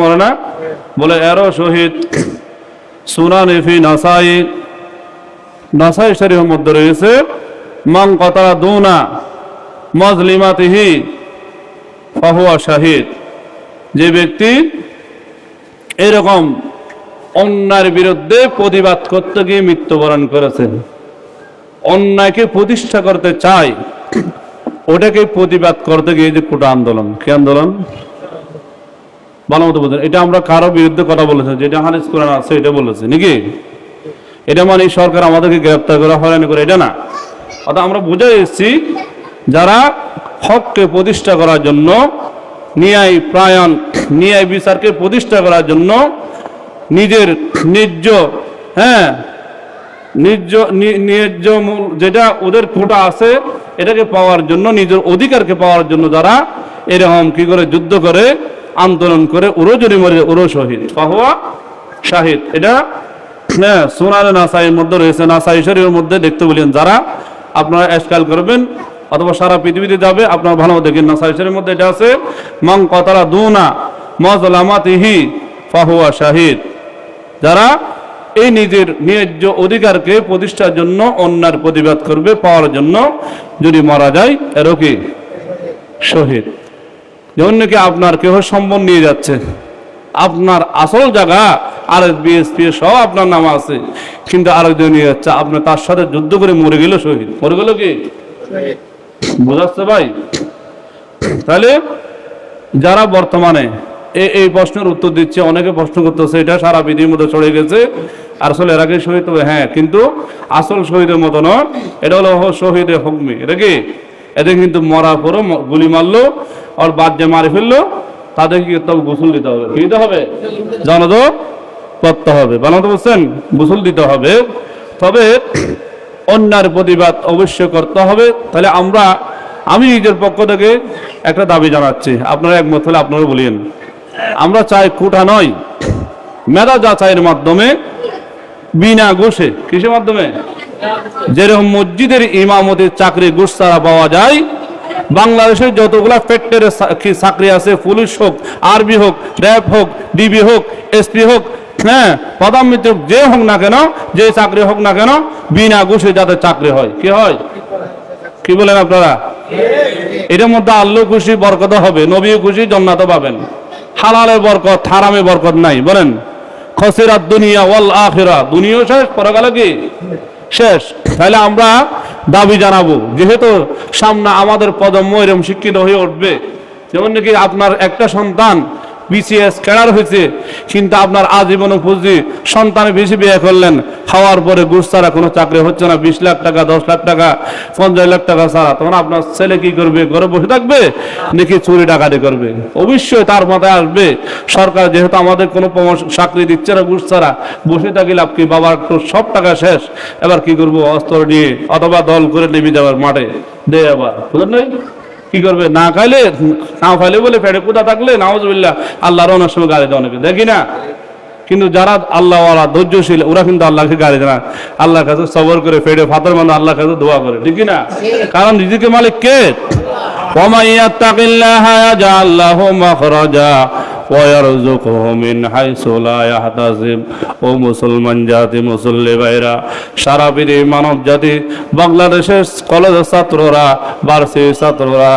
মরে না বলে শহীদ সুনান ফি নাসাই। নাসাই শরীফের মধ্যে রয়েছে কতারা দুনা ফাহুয়া শাহিদ। যে ব্যক্তি এরকম অন্যায়ের বিরুদ্ধে প্রতিবাদ করতে গিয়ে মৃত্যুবরণ করেছেন অন্যায়কে প্রতিষ্ঠা করতে চায়, ওটাকে প্রতিবাদ করতে গিয়ে যে কোটা আন্দোলন, কি আন্দোলন? ভালো মতো বলছেন এটা আমরা কারও বিরুদ্ধে কথা বলেছি, যেটা হানিস কোরআন আছে, এটা বলেছে, নাকি? এটা মানে সরকার আমাদেরকে গ্রেপ্তার করে, হয়রানি করে, এটা না। অর্থাৎ আমরা বুঝে এসেছি, যারা হককে প্রতিষ্ঠা করার জন্য, ন্যায় প্রায়ণ, ন্যায় বিচারকে প্রতিষ্ঠা করার জন্য নিজের ন্যায্য হ্যাঁ ন্যায্য, নি- ন্যায্য মূল যেটা ওদের কোটা আছে, এটাকে পাওয়ার জন্য, নিজের অধিকারকে পাওয়ার জন্য যারা এরকম কি করে যুদ্ধ করে আন্দোলন করে উরো যদি মরে উরো শহীদ। পাহুয়া শাহিদ। এটা হ্যাঁ সোনার নাসাইয়ের মধ্যে রয়েছে। নাসাই শরীরের মধ্যে দেখতে বলেন যারা, আপনারা এসকাল করবেন, অথবা সারা পৃথিবীতে যাবে, আপনার ভালো দেখেন নাসাই শরীরের মধ্যে এটা আছে মং কতারা দুনা মজলামাতিহি ফাহুয়া শাহিদ। যারা এই নিজের ন্যায্য অধিকারকে প্রতিষ্ঠার জন্য অন্যার প্রতিবাদ করবে, পাওয়ার জন্য যদি মারা যায়, এরও কি? শহীদ। যেমন নাকি আপনার কেহ সম্বন নিয়ে যাচ্ছে? আপনার আসল জায়গা আর বিএসপি সব আপনার নাম আছে। কিন্তু আরেকজন নিয়ে যাচ্ছে আপনার তার সাথে যুদ্ধ করে মরে গেল শহীদ। মরে গেল কি? বোঝাচ্ছে ভাই? তাহলে যারা বর্তমানে এই প্রশ্নের উত্তর দিচ্ছে, অনেকে প্রশ্ন করতেছে, এটা সারা পৃথিবীর মধ্যে চলে গেছে, আর আসলে এর আগে শহীদ? হ্যাঁ কিন্তু আসল শহীদের মতো নয়, এটা হলো শহীদের হুকমি এটা কি? এদের কিন্তু মরার পরও গুলি মারলো, আর বাদ যে মারি ফেলল। তাদেরকে তবে গোসল দিতে হবে। দিতে হবে? জানদ করতে হবে। বানাতে বলছেন গোসল দিতে হবে। তবে অন্যার প্রতিবাদ অবশ্যই করতে হবে। তাহলে আমরা, আমি নিজের পক্ষ থেকে একটা দাবি জানাচ্ছি। আপনারা একমত হলে আপনারা বলিয়েন। আমরা চাই কোটা নয়, মেধা যাচাইয়ের মাধ্যমে বিনা ঘুষে। কিসের মাধ্যমে? যেরকম মসজিদের ইমামতির চাকরি ঘুষ ছাড়া পাওয়া যায় বাংলাদেশের যতগুলা ফ্যাক্টরি চাকরি আছে পুলিশ হোক আরবি হোক র্যাব হোক ডিবি হোক এসপি হোক হ্যাঁ প্রধানমন্ত্রী হোক, যে হোক না কেন যে চাকরি হোক না কেন বিনা ঘুষে যাতে চাকরি হয়। কি হয়? কি বলেন আপনারা? এটার মধ্যে আল্লাহ খুশি বরকত হবে নবী খুশি জন্নাত পাবেন। হালালের বরকত হারামে বরকত নাই বলেন। খসিরাত দুনিয়া ওয়াল আখিরা দুনিয়াও শেষ পরে গেল কি? শেষ। তাহলে আমরা দাবি জানাব, যেহেতু সামনে আমাদের প্রজন্ম এরম শিক্ষিত হয়ে উঠবে, যেমন নাকি আপনার একটা সন্তান বিসিএস ক্যাডার হয়েছে। কিন্তু আপনার আজীবন পুঁজি সন্তান বেশি বিয়ে করলেন, খাওয়ার পরে ঘুষ ছাড়া কোনো চাকরি হচ্ছে না, বিশ লাখ টাকা, দশ লাখ টাকা, পঞ্চাশ লাখ টাকা ছাড়া। তখন আপনার ছেলে কি করবে? ঘরে বসে থাকবে নাকি চুরি ডাকাতি করবে? অবশ্যই তার মাথায় আসবে, সরকার যেহেতু আমাদের কোনো চাকরি দিচ্ছে না ঘুষ ছাড়া, বসে থাকি লাভ কি? বাবার সব টাকা শেষ। এবার কি করব? অস্ত্র নিয়ে অথবা দল করে নেমে যাবার মাঠে। দে আবার বুঝলেন কি করবে না খাইলে না খাইলে বলে পেটে কোথা থাকলে নাওজবিল্লা আল্লাহর অনেক সময় গালি দেওয়া নাকি দেখি না কিন্তু যারা আল্লাহ ওয়ালা ধৈর্যশীল ওরা কিন্তু আল্লাহকে গালি দেয় না আল্লাহর কাছে সবর করে ফেটে ফাতর মানে আল্লাহর কাছে দোয়া করে ঠিক কি না কারণ রিজিকে মালিক কে ومن يتق الله يجعل له مخرجا মিন হাইসোলা ইয়াহতাসিব ও মুসলমান জাতি মুসল্লি ভাইরা, সারা পৃথিবী মানব জাতি, বাংলাদেশের কলেজের ছাত্ররা ভার্সিটির ছাত্ররা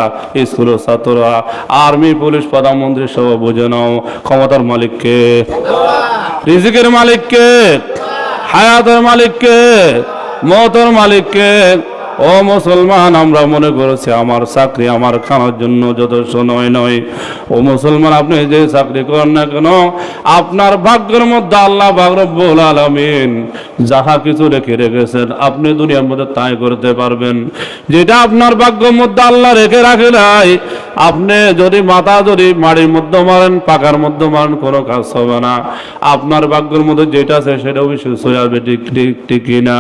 স্কুলের ছাত্ররা, আর্মি, পুলিশ, প্রধানমন্ত্রী সহ বুঝে নাও ক্ষমতার মালিককে। রিজিকের মালিককে, হায়াতের মালিককে, মতের মালিককে। ও মুসলমান, আমরা মনে করেছি আমার চাকরি আমার খাওয়ার জন্য যথেষ্ট নয় নয়। ও মুসলমান, আপনি যে চাকরি করেন না কেন, আপনার ভাগ্যের মধ্যে আল্লাহ বাগরব্বুল আলমিন যাহা কিছু রেখে রেখেছেন, আপনি দুনিয়ার মধ্যে তাই করতে পারবেন। যেটা আপনার ভাগ্যের মধ্যে আল্লাহ রেখে রাখে নাই আপনি যদি মাথা যদি মাড়ির মধ্যে মারেন পাকার মধ্যে মারেন, কোনো কাজ হবে না। আপনার ভাগ্যের মধ্যে যেটা আছে সেটা অবশ্যই সোয়াবে ঠিক ঠিক না।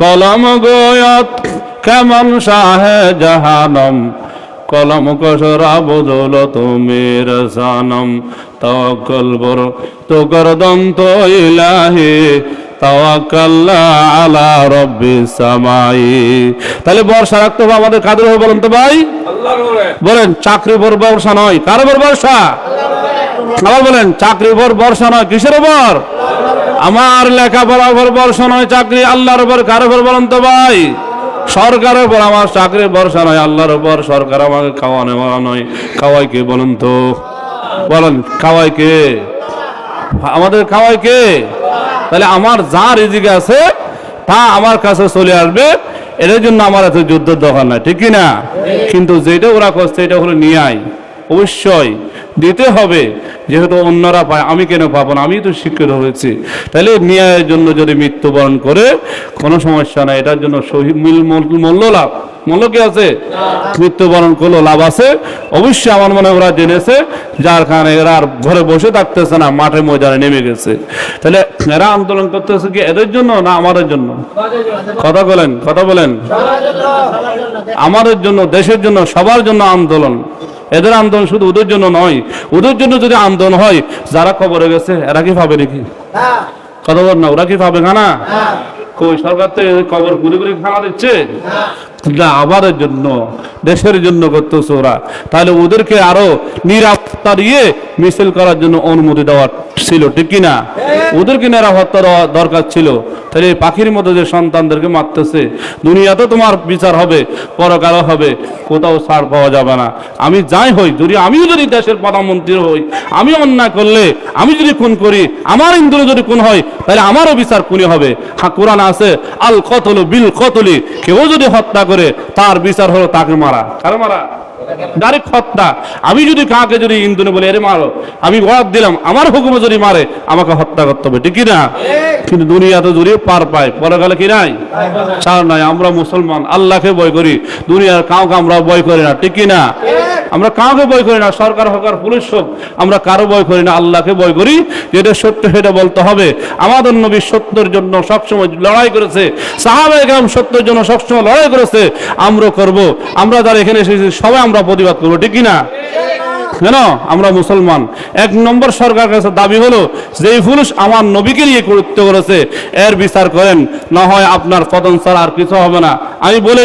কলম গোয়ত কেমন শাহে জাহানম, কলম কসরা বদল তুমির সানম তওয়াক্কল বর তো গরদন্ত ইলাহি তাওয়াক্কাল্লা আলা রব্বিস সামাই। তাহলে বর্ষা রাখতে হবে আমাদের কাদের হবে বলেন তো ভাই? বলেন চাকরি বর ব্যবসা নয়। কার বর ব্যবসা আবার বলেন চাকরি উপর বর্ষা নয়। কিসের উপর আমার লেখাপড়ার উপর বর্ষা নয় চাকরি আল্লাহর উপর কার উপর বলেন তো ভাই? সরকারের উপর আমার চাকরির ভরসা নয় আল্লাহর উপর সরকার আমাকে খাওয়ানো মারা নয়। খাওয়াই কে বলেন তো? বলেন খাওয়াই কে? আমাদের খাওয়াই কে? তাহলে আমার যা রিজিক আছে, তা আমার কাছে চলে আসবে। এটার জন্য আমার এত যুদ্ধের দরকার নাই, ঠিক না কিন্তু যেটা ওরা করছে এটা হলো নিয়াই অবশ্যই। দিতে হবে, যেহেতু অন্যরা পায়, আমি কেন পাবো না? আমি তো শিক্ষিত হয়েছি। তাহলে ন্যায়ের জন্য যদি মৃত্যুবরণ করে, কোনো সমস্যা নাই, এটার জন্য শহীদ মিল মূল- মূল্য লাভ। মূল্য কি আছে? মৃত্যুবরণ করল লাভ আছে। অবশ্যই আমার মনে ওরা জেনেছে যার কারণে এরা আর ঘরে বসে থাকতেছে না মাঠে ময়দানে নেমে গেছে। তাহলে এরা আন্দোলন করতেছে কি এদের জন্য না আমাদের জন্য? কথা বলেন কথা বলেন। আমাদের জন্য দেশের জন্য সবার জন্য আন্দোলন। এদের আন্দোলন শুধু ওদের জন্য নয় ওদের জন্য যদি আন্দোলন হয় যারা খবরে গেছে এরা কি পাবে নাকি? কথা বল না ওরা কি পাবে খানা কই সরকার তো খবর ঘুরে ঘুরে খানা দিচ্ছে? না আমাদের জন্য দেশের জন্য করতেছে ওরা। তাহলে ওদেরকে আরও নিরাপত্তা দিয়ে মিছিল করার জন্য অনুমতি দেওয়া ছিল ঠিক কি না ওদেরকে নিরাপত্তা দেওয়া দরকার ছিল। তাহলে পাখির মতো যে সন্তানদেরকে মারতেছে দুনিয়াতে তোমার বিচার হবে পরকালও হবে কোথাও ছাড় পাওয়া যাবে না। আমি যাই হই যদি আমিও যদি দেশের প্রধানমন্ত্রী হই আমি অন্যায় করলে আমি যদি খুন করি আমার ইন্দুরে যদি খুন হয় তাহলে আমারও বিচার খুনি হবে। হ্যাঁ কোরআন আছে আল কতল বিল কতলি কেউ যদি হত্যা করে তার বিচার হলো তাকে মারা। কারে মারা? ডাইরেক্ট হত্যা। আমি যদি কাকে যদি ইন্দুনে বলে এরে মারো আমি বরাদ দিলাম আমার হুকুমে যদি মারে আমাকে হত্যা করতে হবে। ঠিক না কিন্তু দুনিয়াতে যদি পার পায় পরে গেলে কি নাই? ছাড় নাই আমরা মুসলমান আল্লাহকে ভয় করি। দুনিয়ার কাউকে আমরা ভয় করি না ঠিক না আমরা কাউকে ভয় করি না, সরকার হোক আর পুলিশ হোক, আমরা কারও ভয় করি না, আল্লাহকে ভয় করি। যেটা সত্য সেটা বলতে হবে। আমাদের নবী সত্যের জন্য সবসময় লড়াই করেছে। সাহাবায়ে গ্রাম সত্যের জন্য সবসময় লড়াই করেছে। আমরা করব। আমরা যারা এখানে এসেছি, সবাই আমরা প্রতিবাদ করব, ঠিক না কেন? আমরা মুসলমান। এক নম্বর সরকার কাছে দাবি হলো যে পুরুষ আমার নবীকে নিয়ে কৃত্য করেছে, এর বিচার করেন, না হয় আপনার পতন ছাড়া আর কিছু হবে না। আমি বলে